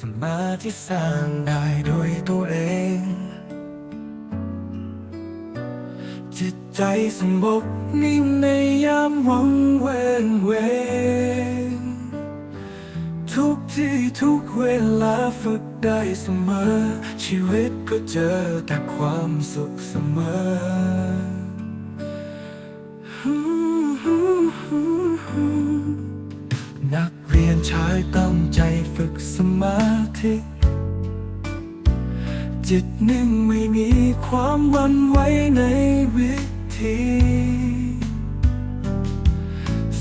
สมาธิสร้างได้ด้วยตัวเอง จิตใจสงบนิ่งในยามวังเวงเวงทุกที่ทุกเวลาฝึกได้เสมอ ชีวิตก็เจอแต่ความสุขเสมอนัก รียนชายตั้งใจฝึกสมาธิ จิตนิ่งไม่มีความวันไหวในวิธี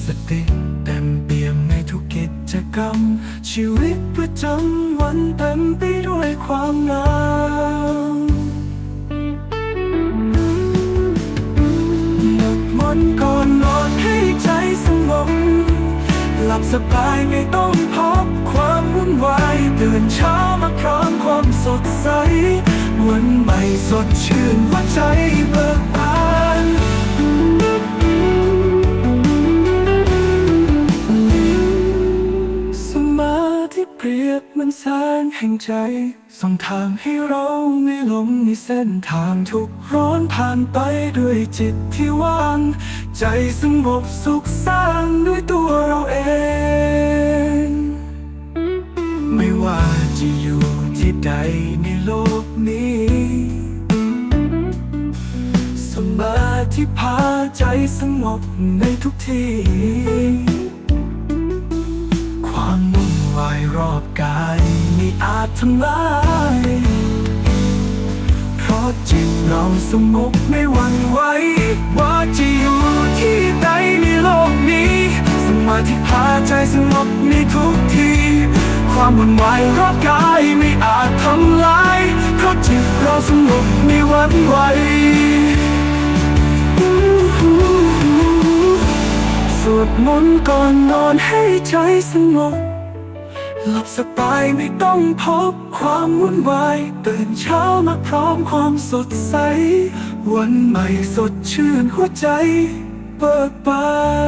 สติเต็มเปี่ยมในทุกกิจกรรม ชีวิตประจำวันเต็มไปด้วยความงาม ลับสบายไม่ต้องพบความวุ่นวายตื่นเช้ามาพร้อมความสดใส วันใหม่สดชื่นหัวใจเบิก ยบเหมันแสงแห่งใจส่องทางให้เราไม่หลงในเส้นทางทุกร้อนผ่านไปด้วยจิตที่ว่าง ใจสงบสุขสร้างด้วยตัวเราเอง ไม่ว่าจะอยู่ที่ใดในโลกนี้สมาธิพาใจสงบในทุกที่าจทำลายเพราะจิตเราสงบไม่หวั่นไหวว่าจะอยู่ที่ใดในโลกนี้ สมาธิพาใจสงบในทุกที ความวุ่นวายรอบกายไม่อาจทำลายเพราะจิตเราสงบไม่หวั่นไหวสวดมนต์ก่อนนอนให้ใจสงบ หลับสบายไม่ต้องพบความวุ่นวายตื่นเช้ามาพร้อมความสดใส วันใหม่สดชื่นหัวใจเบิกบาน